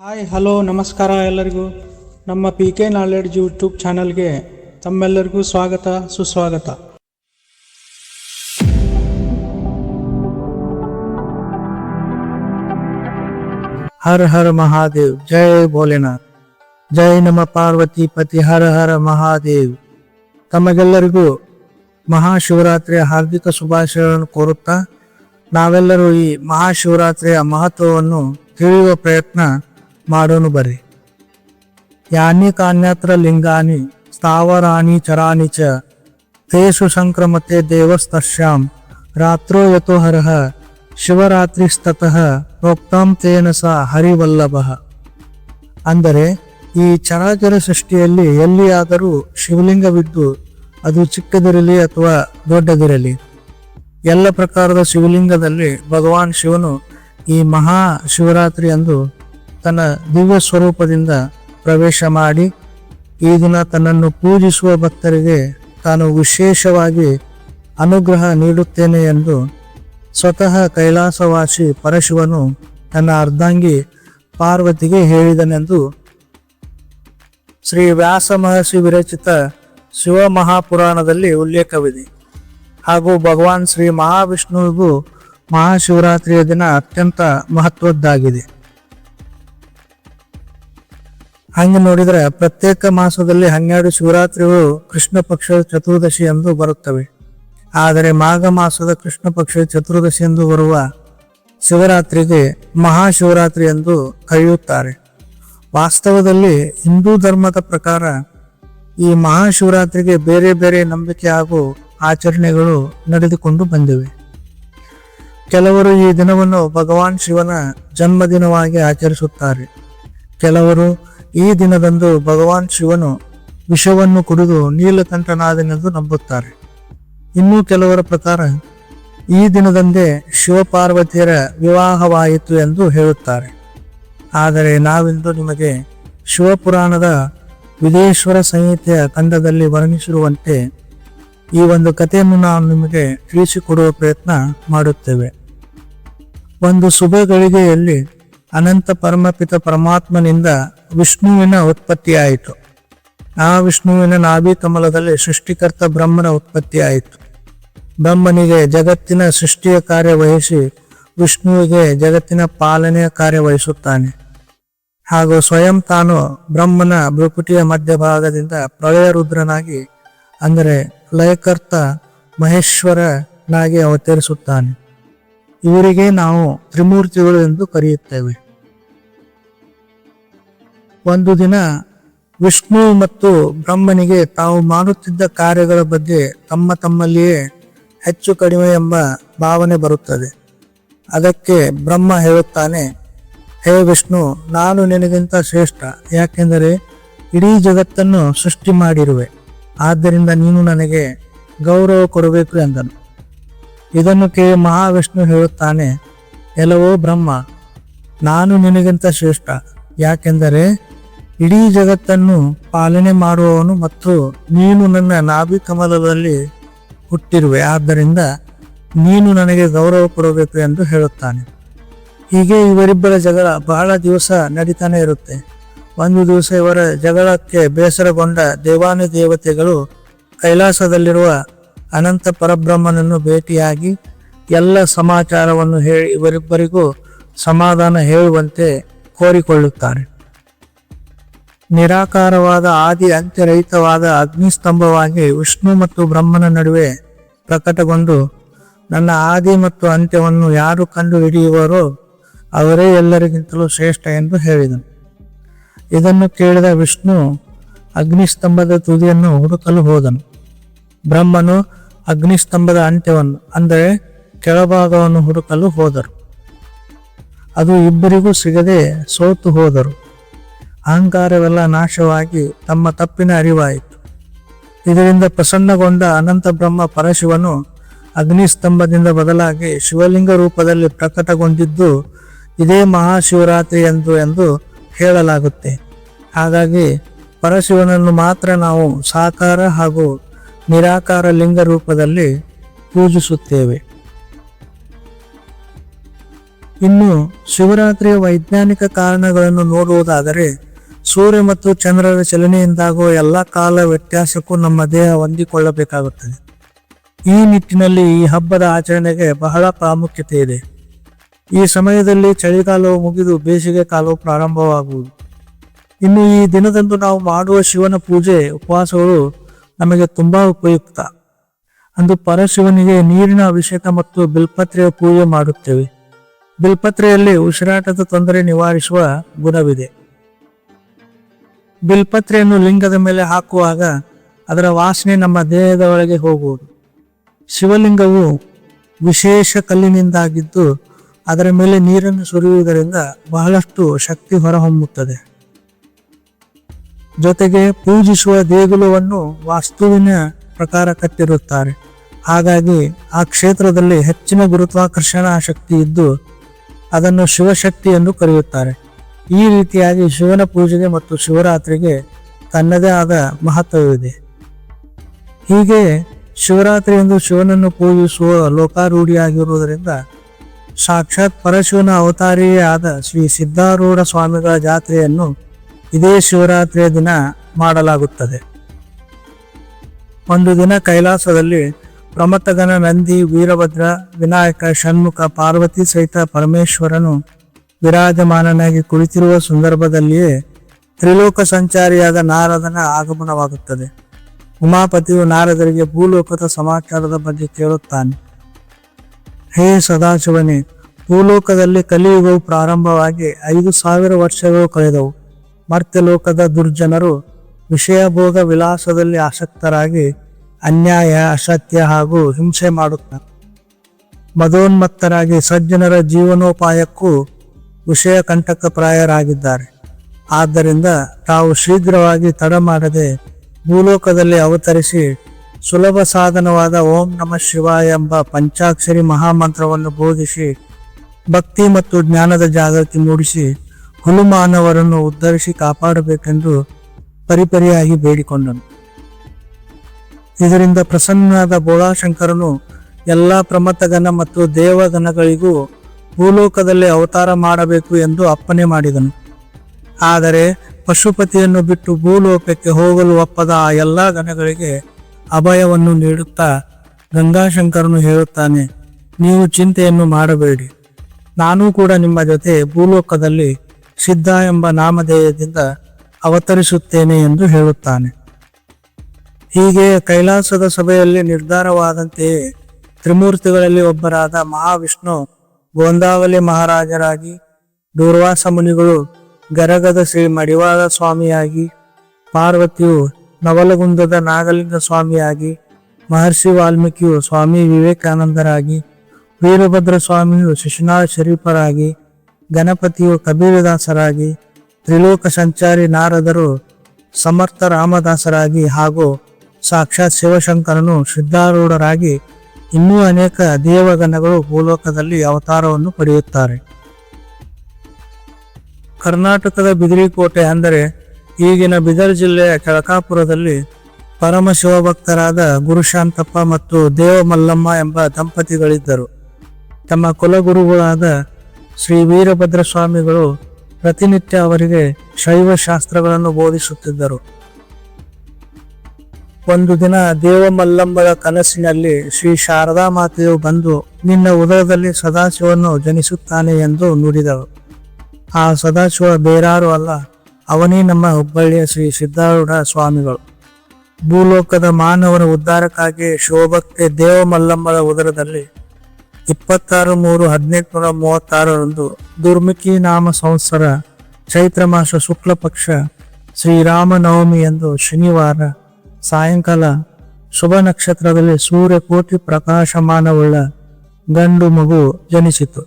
Hi, hello, ನಮಸ್ಕಾರ ಎಲ್ಲರಿಗೂ. ನಮ್ಮ ಪಿ ಕೆ ನಾಲೆಡ್ಜ್ ಯೂಟ್ಯೂಬ್ ಚಾನಲ್ಗೆ ತಮ್ಮೆಲ್ಲರಿಗೂ ಸ್ವಾಗತ, ಸುಸ್ವಾಗತ. ಹರ ಹರ ಮಹಾದೇವ್ ಜಯ ಭೋಲೆನಾಥ್. ಜೈ ನಮ್ಮ ಪಾರ್ವತಿ ಪತಿ, ಹರ ಹರ ಮಹಾದೇವ್. ತಮಗೆಲ್ಲರಿಗೂ ಮಹಾಶಿವರಾತ್ರಿಯ ಹಾರ್ದಿಕ ಶುಭಾಶಯಗಳನ್ನು ಕೋರುತ್ತಾ, ನಾವೆಲ್ಲರೂ ಈ ಮಹಾಶಿವರಾತ್ರಿಯ ಮಹತ್ವವನ್ನು ತಿಳಿಯುವ ಪ್ರಯತ್ನ ಮಾಡೋನು ಬರ್ರಿ. ಯಾನಿ ಕಾನ್ಯಾತ್ರ ಲಿಂಗಾನಿ ಸ್ಥಾವರಾನಿ ಚರಾಣಿ ಚ, ತೇಷು ಸಂಕ್ರಮತೆ ದೇವಸ್ತಶ್ಯಾಂ ರಾತ್ರೋ ಯತೋ ಶಿವರಾತ್ರಿ ಶಿವರಾತ್ರಿಸ್ತತಃ ಪ್ರೋಕ್ತಾಂ ತೇನ ಸ ಹರಿವಲ್ಲಭ. ಅಂದರೆ, ಈ ಚರಾಚರ ಸೃಷ್ಟಿಯಲ್ಲಿ ಎಲ್ಲಿಯಾದರೂ ಶಿವಲಿಂಗವಿದ್ದು, ಅದು ಚಿಕ್ಕದಿರಲಿ ಅಥವಾ ದೊಡ್ಡದಿರಲಿ. ಎಲ್ಲ ಪ್ರಕಾರದ ಶಿವಲಿಂಗದಲ್ಲಿ ಭಗವಾನ್ ಶಿವನು ಈ ಮಹಾ ಶಿವರಾತ್ರಿ ಅಂದು ತನ್ನ ದಿವ್ಯ ಸ್ವರೂಪದಿಂದ ಪ್ರವೇಶ ಮಾಡಿ ಈ ದಿನ ತನ್ನನ್ನು ಪೂಜಿಸುವ ಭಕ್ತರಿಗೆ ತಾನು ವಿಶೇಷವಾಗಿ ಅನುಗ್ರಹ ನೀಡುತ್ತೇನೆ ಎಂದು ಸ್ವತಃ ಕೈಲಾಸವಾಸಿ ಪರಶಿವನು ತನ್ನ ಅರ್ಧಾಂಗಿ ಪಾರ್ವತಿಗೆ ಹೇಳಿದನೆಂದು ಶ್ರೀ ವ್ಯಾಸ ಮಹರ್ಷಿ ವಿರಚಿತ ಶಿವಮಹಾಪುರಾಣದಲ್ಲಿ ಉಲ್ಲೇಖವಿದೆ. ಹಾಗೂ ಭಗವಾನ್ ಶ್ರೀ ಮಹಾವಿಷ್ಣುವಿಗೂ ಮಹಾಶಿವರಾತ್ರಿಯ ದಿನ ಅತ್ಯಂತ ಮಹತ್ವದ್ದಾಗಿದೆ. ಹಂಗೆ ನೋಡಿದ್ರೆ ಪ್ರತ್ಯೇಕ ಮಾಸದಲ್ಲಿ ಹನ್ನೆರಡು ಶಿವರಾತ್ರಿಗಳು ಕೃಷ್ಣ ಪಕ್ಷದ ಚತುರ್ದಶಿ ಎಂದು ಬರುತ್ತವೆ. ಆದರೆ ಮಾಘ ಮಾಸದ ಕೃಷ್ಣ ಪಕ್ಷದ ಚತುರ್ದಶಿ ಎಂದು ಬರುವ ಶಿವರಾತ್ರಿಗೆ ಮಹಾಶಿವರಾತ್ರಿ ಎಂದು ಕರೆಯುತ್ತಾರೆ. ವಾಸ್ತವದಲ್ಲಿ ಹಿಂದೂ ಧರ್ಮದ ಪ್ರಕಾರ ಈ ಮಹಾಶಿವರಾತ್ರಿಗೆ ಬೇರೆ ಬೇರೆ ನಂಬಿಕೆ ಹಾಗೂ ಆಚರಣೆಗಳು ನಡೆದುಕೊಂಡು ಬಂದಿವೆ. ಕೆಲವರು ಈ ದಿನವನ್ನು ಭಗವಾನ್ ಶಿವನ ಜನ್ಮದಿನವಾಗಿ ಆಚರಿಸುತ್ತಾರೆ. ಕೆಲವರು ಈ ದಿನದಂದು ಭಗವಾನ್ ಶಿವನು ವಿಷವನ್ನು ಕುಡಿದು ನೀಲಕಂಠನಾದನೆಂದು ನಂಬುತ್ತಾರೆ. ಇನ್ನೂ ಕೆಲವರ ಪ್ರಕಾರ ಈ ದಿನದಂದೇ ಶಿವಪಾರ್ವತಿಯರ ವಿವಾಹವಾಯಿತು ಎಂದು ಹೇಳುತ್ತಾರೆ. ಆದರೆ ನಾವಿಂದು ನಿಮಗೆ ಶಿವಪುರಾಣದ ವಿದೇಶ್ವರ ಸಂಹಿತೆಯ ಕಂದದಲ್ಲಿ ವರ್ಣಿಸಿರುವಂತೆ ಈ ಒಂದು ಕಥೆಯನ್ನು ನಾವು ನಿಮಗೆ ತಿಳಿಸಿಕೊಡುವ ಪ್ರಯತ್ನ ಮಾಡುತ್ತೇವೆ. ಒಂದು ಶುಭ ಗಳಿಗೆಯಲ್ಲಿ ಅನಂತ ಪರಮಪಿತ ಪರಮಾತ್ಮನಿಂದ ವಿಷ್ಣುವಿನ ಉತ್ಪತ್ತಿಯಾಯಿತು. ಆ ವಿಷ್ಣುವಿನ ನಾಭಿ ಕಮಲದಲ್ಲಿ ಸೃಷ್ಟಿಕರ್ತ ಬ್ರಹ್ಮನ ಉತ್ಪತ್ತಿಯಾಯಿತು. ಬ್ರಹ್ಮನಿಗೆ ಜಗತ್ತಿನ ಸೃಷ್ಟಿಯ ಕಾರ್ಯ ವಹಿಸಿ ವಿಷ್ಣುವಿಗೆ ಜಗತ್ತಿನ ಪಾಲನೆಯ ಕಾರ್ಯ ವಹಿಸುತ್ತಾನೆ ಹಾಗೂ ಸ್ವಯಂ ತಾನು ಬ್ರಹ್ಮನ ಭ್ರಕುಟಿಯ ಮಧ್ಯಭಾಗದಿಂದ ಪ್ರಳಯ ರುದ್ರನಾಗಿ ಅಂದರೆ ಲಯಕರ್ತ ಮಹೇಶ್ವರನಾಗಿ ಅವತರಿಸುತ್ತಾನೆ. ಇವರಿಗೆ ನಾವು ತ್ರಿಮೂರ್ತಿಗಳು ಎಂದು ಕರೆಯುತ್ತೇವೆ. ಒಂದು ದಿನ ವಿಷ್ಣು ಮತ್ತು ಬ್ರಹ್ಮನಿಗೆ ತಾವು ಮಾಡುತ್ತಿದ್ದ ಕಾರ್ಯಗಳ ಬಗ್ಗೆ ತಮ್ಮ ತಮ್ಮಲ್ಲಿಯೇ ಹೆಚ್ಚು ಕಡಿಮೆ ಎಂಬ ಭಾವನೆ ಬರುತ್ತದೆ. ಅದಕ್ಕೆ ಬ್ರಹ್ಮ ಹೇಳುತ್ತಾನೆ, ಹೇ ವಿಷ್ಣು, ನಾನು ನಿನಗಿಂತ ಶ್ರೇಷ್ಠ, ಯಾಕೆಂದರೆ ಇಡೀ ಜಗತ್ತನ್ನು ಸೃಷ್ಟಿ ಮಾಡಿರುವೆ. ಆದ್ದರಿಂದ ನೀನು ನನಗೆ ಗೌರವ ಕೊಡಬೇಕು ಎಂದನು. ಇದನ್ನು ಕೇಳಿ ಮಹಾವಿಷ್ಣು ಹೇಳುತ್ತಾನೆ, ಎಲ್ಲವೋ ಬ್ರಹ್ಮ, ನಾನು ನಿನಗಿಂತ ಶ್ರೇಷ್ಠ, ಯಾಕೆಂದರೆ ಇಡೀ ಜಗತ್ತನ್ನು ಪಾಲನೆ ಮಾಡುವವನು ಮತ್ತು ನೀನು ನನ್ನ ನಾಭಿ ಕಮಲದಲ್ಲಿ ಹುಟ್ಟಿರುವೆ. ಆದ್ದರಿಂದ ನೀನು ನನಗೆ ಗೌರವ ಕೊಡಬೇಕು ಎಂದು ಹೇಳುತ್ತಾನೆ. ಹೀಗೆ ಇವರಿಬ್ಬರ ಜಗಳ ಬಹಳ ದಿವಸ ನಡೀತಾನೆ ಇರುತ್ತೆ. ಒಂದು ದಿವಸ ಇವರ ಜಗಳಕ್ಕೆ ಬೇಸರಗೊಂಡ ದೇವಾನು ದೇವತೆಗಳು ಕೈಲಾಸದಲ್ಲಿರುವ ಅನಂತ ಪರಬ್ರಹ್ಮನನ್ನು ಭೇಟಿಯಾಗಿ ಎಲ್ಲ ಸಮಾಚಾರವನ್ನು ಹೇಳಿ ಇವರಿಬ್ಬರಿಗೂ ಸಮಾಧಾನ ಹೇಳುವಂತೆ ಕೋರಿಕೊಳ್ಳುತ್ತಾರೆ. ನಿರಾಕಾರವಾದ, ಆದಿ ಅಂತ್ಯರಹಿತವಾದ ಅಗ್ನಿಸ್ತಂಭವಾಗಿ ವಿಷ್ಣು ಮತ್ತು ಬ್ರಹ್ಮನ ನಡುವೆ ಪ್ರಕಟಗೊಂಡು, ನನ್ನ ಆದಿ ಮತ್ತು ಅಂತ್ಯವನ್ನು ಯಾರು ಕಂಡು ಹಿಡಿಯುವರೋ ಅವರೇ ಎಲ್ಲರಿಗಿಂತಲೂ ಶ್ರೇಷ್ಠ ಎಂದು ಹೇಳಿದನು. ಇದನ್ನು ಕೇಳಿದ ವಿಷ್ಣು ಅಗ್ನಿಸ್ತಂಭದ ತುದಿಯನ್ನು ಹುಡುಕಲು ಹೋದನು. ಬ್ರಹ್ಮನು ಅಗ್ನಿಸ್ತಂಭದ ಅಂತ್ಯವನ್ನು, ಅಂದರೆ ಕೆಳಭಾಗವನ್ನು ಹುಡುಕಲು ಹೋದರು. ಅದು ಇಬ್ಬರಿಗೂ ಸಿಗದೆ ಸೋತು ಹೋದರು. ಅಹಂಕಾರವೆಲ್ಲ ನಾಶವಾಗಿ ತಮ್ಮ ತಪ್ಪಿನ ಅರಿವಾಯಿತು. ಇದರಿಂದ ಪ್ರಸನ್ನಗೊಂಡ ಅನಂತ ಬ್ರಹ್ಮ ಪರಶಿವನು ಅಗ್ನಿಸ್ತಂಭದಿಂದ ಬದಲಾಗಿ ಶಿವಲಿಂಗ ರೂಪದಲ್ಲಿ ಪ್ರಕಟಗೊಂಡಿದ್ದು ಇದೇ ಮಹಾಶಿವರಾತ್ರಿ ಎಂದು ಎಂದು ಹೇಳಲಾಗುತ್ತೆ. ಹಾಗಾಗಿ ಪರಶಿವನನ್ನು ಮಾತ್ರ ನಾವು ಸಾಕಾರ ಹಾಗೂ ನಿರಾಕಾರ ಲಿಂಗ ರೂಪದಲ್ಲಿ ಪೂಜಿಸುತ್ತೇವೆ. ಇನ್ನು ಶಿವರಾತ್ರಿಯ ವೈಜ್ಞಾನಿಕ ಕಾರಣಗಳನ್ನು ನೋಡುವುದಾದರೆ ಸೂರ್ಯ ಮತ್ತು ಚಂದ್ರರ ಚಲನೆಯಿಂದಾಗುವ ಎಲ್ಲ ಕಾಲ ವ್ಯತ್ಯಾಸಕ್ಕೂ ನಮ್ಮ ದೇಹ ಹೊಂದಿಕೊಳ್ಳಬೇಕಾಗುತ್ತದೆ. ಈ ನಿಟ್ಟಿನಲ್ಲಿ ಈ ಹಬ್ಬದ ಆಚರಣೆಗೆ ಬಹಳ ಪ್ರಾಮುಖ್ಯತೆ ಇದೆ. ಈ ಸಮಯದಲ್ಲಿ ಚಳಿಗಾಲವು ಮುಗಿದು ಬೇಸಿಗೆ ಕಾಲವು ಪ್ರಾರಂಭವಾಗುವುದು. ಇನ್ನು ಈ ದಿನದಂದು ನಾವು ಮಾಡುವ ಶಿವನ ಪೂಜೆ, ಉಪವಾಸಗಳು ನಮಗೆ ತುಂಬಾ ಉಪಯುಕ್ತ. ಅಂದು ಪರಶಿವನಿಗೆ ನೀರಿನ ಅಭಿಷೇಕ ಮತ್ತು ಬಿಲ್ಪತ್ರೆಯ ಪೂಜೆ ಮಾಡುತ್ತೇವೆ. ಬಿಲ್ಪತ್ರೆಯಲ್ಲಿ ಉಸಿರಾಟದ ತೊಂದರೆ ನಿವಾರಿಸುವ ಗುಣವಿದೆ. ಬಿಲ್ಪತ್ರೆಯನ್ನು ಲಿಂಗದ ಮೇಲೆ ಹಾಕುವಾಗ ಅದರ ವಾಸನೆ ನಮ್ಮ ದೇಹದ ಒಳಗೆ ಹೋಗುವುದು. ಶಿವಲಿಂಗವು ವಿಶೇಷ ಕಲ್ಲಿನಿಂದಾಗಿದ್ದು ಅದರ ಮೇಲೆ ನೀರನ್ನು ಸುರಿಯುವುದರಿಂದ ಬಹಳಷ್ಟು ಶಕ್ತಿ ಹೊರಹೊಮ್ಮುತ್ತದೆ. ಜೊತೆಗೆ ಪೂಜಿಸುವ ದೇಗುಲವನ್ನು ವಾಸ್ತುವಿನ ಪ್ರಕಾರ ಕಟ್ಟಿರುತ್ತಾರೆ. ಹಾಗಾಗಿ ಆ ಕ್ಷೇತ್ರದಲ್ಲಿ ಹೆಚ್ಚಿನ ಗುರುತ್ವಾಕರ್ಷಣಾ ಶಕ್ತಿ ಇದ್ದು ಅದನ್ನು ಶಿವಶಕ್ತಿ ಎಂದು ಕರೆಯುತ್ತಾರೆ. ಈ ರೀತಿಯಾಗಿ ಶಿವನ ಪೂಜೆಗೆ ಮತ್ತು ಶಿವರಾತ್ರಿಗೆ ತನ್ನದೇ ಆದ ಮಹತ್ವವಿದೆ. ಹೀಗೆ ಶಿವರಾತ್ರಿ ಎಂದು ಶಿವನನ್ನು ಪೂಜಿಸುವ ಲೋಕಾರೂಢಿಯಾಗಿರುವುದರಿಂದ ಸಾಕ್ಷಾತ್ ಪರಶಿವನ ಅವತಾರಿಯೇ ಆದ ಶ್ರೀ ಸಿದ್ಧಾರೂಢ ಸ್ವಾಮಿಗಳ ಜಾತ್ರೆಯನ್ನು ಇದೇ ಶಿವರಾತ್ರಿಯ ದಿನ ಮಾಡಲಾಗುತ್ತದೆ. ಒಂದು ದಿನ ಕೈಲಾಸದಲ್ಲಿ ಪ್ರಮತ್ತಗನ ನಂದಿ, ವೀರಭದ್ರ, ವಿನಾಯಕ, ಷಣ್ಮುಖ, ಪಾರ್ವತಿ ಸಹಿತ ಪರಮೇಶ್ವರನು ವಿರಾಜಮಾನನಾಗಿ ಕುಳಿತಿರುವ ಸಂದರ್ಭದಲ್ಲಿಯೇ ತ್ರಿಲೋಕ ಸಂಚಾರಿಯಾದ ನಾರದನ ಆಗಮನವಾಗುತ್ತದೆ. ಉಮಾಪತಿಯು ನಾರದರಿಗೆ ಭೂಲೋಕದ ಸಮಾಚಾರದ ಬಗ್ಗೆ ಕೇಳುತ್ತಾನೆ. ಹೇ ಸದಾಶಿವನೇ, ಭೂಲೋಕದಲ್ಲಿ ಕಲಿಯುಗವು ಪ್ರಾರಂಭವಾಗಿ ಐದು ಸಾವಿರ ವರ್ಷಗಳು ಕಳೆದವು. ಮರ್ತ್ಯಲೋಕದ ದುರ್ಜನರು ವಿಷಯ ಭೋಗ ವಿಲಾಸದಲ್ಲಿ ಆಸಕ್ತರಾಗಿ ಅನ್ಯಾಯ, ಅಸತ್ಯ ಹಾಗೂ ಹಿಂಸೆ ಮಾಡುತ್ತಾರೆ. ಮದೋನ್ಮತ್ತರಾಗಿ ಸಜ್ಜನರ ಜೀವನೋಪಾಯಕ್ಕೂ ವಿಷಯ ಕಂಟಕಪ್ರಾಯರಾಗಿದ್ದಾರೆ ಆದ್ದರಿಂದ ತಾವು ಶೀಘ್ರವಾಗಿ ತಡ ಮಾಡದೆ ಭೂಲೋಕದಲ್ಲಿ ಅವತರಿಸಿ ಸುಲಭ ಸಾಧನವಾದ ಓಂ ನಮ ಶಿವಾಯ ಎಂಬ ಪಂಚಾಕ್ಷರಿ ಮಹಾಮಂತ್ರವನ್ನು ಬೋಧಿಸಿ ಭಕ್ತಿ ಮತ್ತು ಜ್ಞಾನದ ಜಾಗೃತಿ ಮೂಡಿಸಿ ಹುಲುಮಾನವರನ್ನು ಉದ್ಧರಿಸಿ ಕಾಪಾಡಬೇಕೆಂದು ಪರಿಪರಿಯಾಗಿ ಬೇಡಿಕೊಂಡನು. ಇದರಿಂದ ಪ್ರಸನ್ನನಾದ ಬೋಳಾಶಂಕರನು ಎಲ್ಲ ಪ್ರಮತಗನ ಮತ್ತು ದೇವಗಣಗಳಿಗೂ ಭೂಲೋಕದಲ್ಲಿ ಅವತಾರ ಮಾಡಬೇಕು ಎಂದು ಅಪ್ಪಣೆ ಮಾಡಿದನು. ಆದರೆ ಪಶುಪತಿಯನ್ನು ಬಿಟ್ಟು ಭೂಲೋಕಕ್ಕೆ ಹೋಗಲು ಒಪ್ಪದ ಆ ಎಲ್ಲ ಗಣಗಳಿಗೆ ಅಭಯವನ್ನು ನೀಡುತ್ತಾ ಗಂಗಾಶಂಕರನು ಹೇಳುತ್ತಾನೆ, ನೀವು ಚಿಂತೆಯನ್ನು ಮಾಡಬೇಡಿ. ನಾನೂ ಕೂಡ ನಿಮ್ಮ ಜೊತೆ ಭೂಲೋಕದಲ್ಲಿ ಸಿದ್ಧ ಎಂಬ ನಾಮಧೇಯದಿಂದ ಅವತರಿಸುತ್ತೇನೆ ಎಂದು ಹೇಳುತ್ತಾನೆ. ಹೀಗೆ ಕೈಲಾಸದ ಸಭೆಯಲ್ಲಿ ನಿರ್ಧಾರವಾದಂತೆಯೇ ತ್ರಿಮೂರ್ತಿಗಳಲ್ಲಿ ಒಬ್ಬರಾದ ಮಹಾವಿಷ್ಣು ಗೋಂದಾವಲಿ ಮಹಾರಾಜರಾಗಿ ದೂರ್ವಾಸ ಮುನಿಗಳು ಗರಗದ ಶ್ರೀ ಮಡಿವಾಳ ಸ್ವಾಮಿಯಾಗಿ, ಪಾರ್ವತಿಯು ನವಲಗುಂದದ ನಾಗಲಿಂಗ ಸ್ವಾಮಿಯಾಗಿ, ಮಹರ್ಷಿ ವಾಲ್ಮೀಕಿಯು ಸ್ವಾಮಿ ವಿವೇಕಾನಂದರಾಗಿ, ವೀರಭದ್ರ ಸ್ವಾಮಿಯು ಶಿಶುನಾಳ ಶರೀಫರಾಗಿ, ಗಣಪತಿಯು ಕಬೀರದಾಸರಾಗಿ, ತ್ರಿಲೋಕ ಸಂಚಾರಿ ನಾರದರು ಸಮರ್ಥ ರಾಮದಾಸರಾಗಿ ಹಾಗೂ ಸಾಕ್ಷಾತ್ ಶಿವಶಂಕರನು ಸಿದ್ಧಾರೂಢರಾಗಿ ಇನ್ನೂ ಅನೇಕ ದೇವಗಣಗಳು ಭೂಲೋಕದಲ್ಲಿ ಅವತಾರವನ್ನು ಪಡೆಯುತ್ತಾರೆ. ಕರ್ನಾಟಕದ ಬಿದಿರಿಕೋಟೆ ಅಂದರೆ ಈಗಿನ ಬಿದರ್ ಜಿಲ್ಲೆಯ ಕೆಳಕಾಪುರದಲ್ಲಿ ಪರಮ ಶಿವಭಕ್ತರಾದ ಗುರುಶಾಂತಪ್ಪ ಮತ್ತು ದೇವಮಲ್ಲಮ್ಮ ಎಂಬ ದಂಪತಿಗಳಿದ್ದರು. ತಮ್ಮ ಕುಲಗುರುಗಳಾದ ಶ್ರೀ ವೀರಭದ್ರ ಸ್ವಾಮಿಗಳು ಪ್ರತಿನಿತ್ಯ ಅವರಿಗೆ ಶೈವ ಶಾಸ್ತ್ರಗಳನ್ನು ಬೋಧಿಸುತ್ತಿದ್ದರು. ಒಂದು ದಿನ ದೇವಮಲ್ಲಂಬಳ ಕನಸಿನಲ್ಲಿ ಶ್ರೀ ಶಾರದಾ ಮಾತೆಯು ಬಂದು ನಿನ್ನ ಉದರದಲ್ಲಿ ಸದಾಶಿವನ್ನು ಜನಿಸುತ್ತಾನೆ ಎಂದು ನುಡಿದಳು. ಆ ಸದಾಶಿವ ಬೇರಾರು ಅಲ್ಲ, ಅವನೇ ನಮ್ಮ ಹುಬ್ಬಳ್ಳಿಯ ಶ್ರೀ ಸಿದ್ಧಾರೂಢ ಸ್ವಾಮಿಗಳು. ಭೂಲೋಕದ ಮಾನವನ ಉದ್ಧಾರಕ್ಕಾಗಿ ಶೋಭಕ್ಕೆ ದೇವಮಲ್ಲಂಬಳ ಉದರದಲ್ಲಿ ಇಪ್ಪತ್ತಾರು ಮೂರು ಹದಿನೆಂಟುನೂರ ಮೂವತ್ತಾರರಂದು ದುರ್ಮುಖಿ ನಾಮ ಸಂವತ್ಸರ ಚೈತ್ರ ಮಾಸ ಶುಕ್ಲ ಪಕ್ಷ ಶ್ರೀರಾಮನವಮಿ ಎಂದು ಶನಿವಾರ ಸಾಯಂಕಾಲ ಶುಭ ನಕ್ಷತ್ರದಲ್ಲಿ ಸೂರ್ಯ ಕೋಟಿ ಪ್ರಕಾಶಮಾನವುಳ್ಳ ಗಂಡು ಮಗು ಜನಿಸಿತು.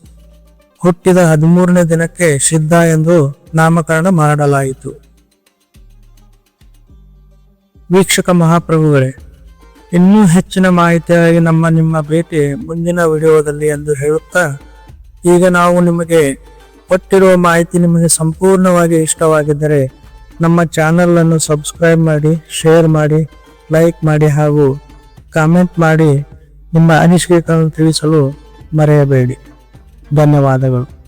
ಹುಟ್ಟಿದ ಹದಿಮೂರನೇ ದಿನಕ್ಕೆ ಸಿದ್ಧ ಎಂದು ನಾಮಕರಣ ಮಾಡಲಾಯಿತು. ವೀಕ್ಷಕ ಮಹಾಪ್ರಭುಗಳೇ, ಇನ್ನೂ ಹೆಚ್ಚಿನ ಮಾಹಿತಿಯಾಗಿ ನಮ್ಮ ನಿಮ್ಮ ಭೇಟಿ ಮುಂದಿನ ವಿಡಿಯೋದಲ್ಲಿ ಎಂದು ಹೇಳುತ್ತಾ, ಈಗ ನಾವು ನಿಮಗೆ ಕೊಟ್ಟಿರುವ ಮಾಹಿತಿ ನಿಮಗೆ ಸಂಪೂರ್ಣವಾಗಿ ಇಷ್ಟವಾಗಿದ್ದರೆ ನಮ್ಮ ಚಾನಲನ್ನು ಸಬ್ಸ್ಕ್ರೈಬ್ ಮಾಡಿ ಶೇರ್ ಮಾಡಿ ಲೈಕ್ ಮಾಡಿ ಹಾಗೂ ಕಾಮೆಂಟ್ ಮಾಡಿ ನಿಮ್ಮ ಅನಿಸಿಕೆಗಳನ್ನು ತಿಳಿಸಲು ಮರೆಯಬೇಡಿ. ಧನ್ಯವಾದಗಳು.